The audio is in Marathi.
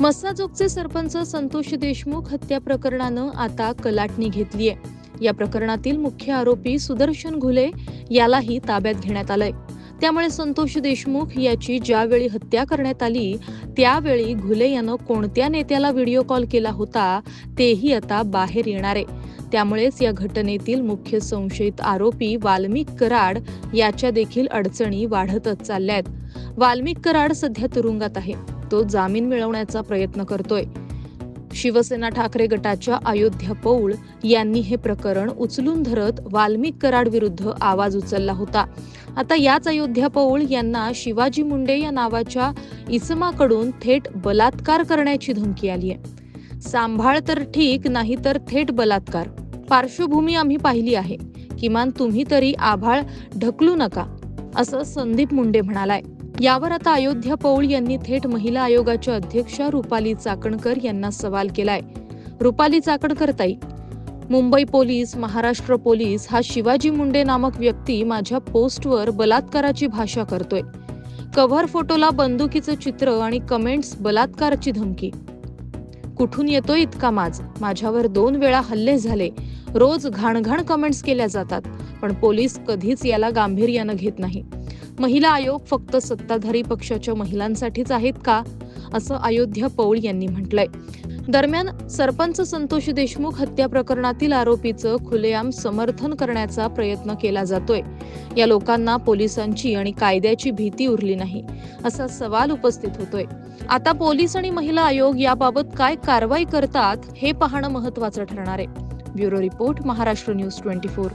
मस्साजोगचे सरपंच संतोष देशमुख हत्या प्रकरणानं आता कलाटणी घेतलीय. या प्रकरणातील मुख्य आरोपी सुदर्शन घुले यालाही ताब्यात घेण्यात आलंय. त्यामुळे संतोष देशमुख याची ज्यावेळी हत्या करण्यात आली त्यावेळी घुले यानं कोणत्या नेत्याला व्हिडिओ कॉल केला होता तेही आता बाहेर येणार. आहे त्यामुळेच या घटनेतील मुख्य संशयित आरोपी वाल्मिक कराड याच्या देखील अडचणी वाढतच चालल्या आहेत वाल्मिक कराड सध्या तुरुंगात आहे. तो जामीन मिळवण्याचा प्रयत्न करतोय. शिवसेना ठाकरे गटाच्या अयोध्या पौळ यांनी हे प्रकरण उचलून धरत वाल्मिक कराड विरुद्ध आवाज उचलला होता. आता याच अयोध्या पौळ यांना शिवाजी मुंडे या नावाच्या इसमाकडून थेट बलात्कार करण्याची धमकी आली आहे सांभाळ तर ठीक नाही तर थेट बलात्कार. पार्श्वभूमी आम्ही पाहिली आहे. किमान तुम्ही तरी आभाळ ढकलू नका असं संदीप मुंडे म्हणालाय. यावर आता अयोध्या पौळ यांनी थेट महिला आयोगाच्या अध्यक्षा रुपाली चाकणकर यांना सवाल केलाय. रुपाली चाकणकर ताई मुंबई पोलीस महाराष्ट्र पोलीस हा शिवाजी मुंडे नामक व्यक्ती माझ्या पोस्टवर बलात्काराची भाषा करतोय. कव्हर फोटोला बंदुकीचं चित्र आणि कमेंट्स बलात्काराची धमकी. कुठून येतोय इतका माज? माझ्यावर दोन वेळा हल्ले झाले. रोज घाणघाण कमेंट्स केल्या जातात पण पोलीस कधीच याला गांभीर्यानं घेत नाही. महिला आयोग फक्त सत्ताधारी पक्षाच्या महिलांसाठीच आहेत का असं अयोध्या पौळ यांनी म्हटलंय. दरम्यान सरपंच संतोष देशमुख हत्या प्रकरणातील आरोपीचं खुलेआम समर्थन करण्याचा प्रयत्न केला जातोय. या लोकांना पोलिसांची आणि कायद्याची भीती उरली नाही असा सवाल उपस्थित होतोय. आता पोलीस आणि महिला आयोग याबाबत काय कारवाई करतात हे पाहणं महत्वाचं ठरणार आहे. Bureau report Maharashtra news twenty four.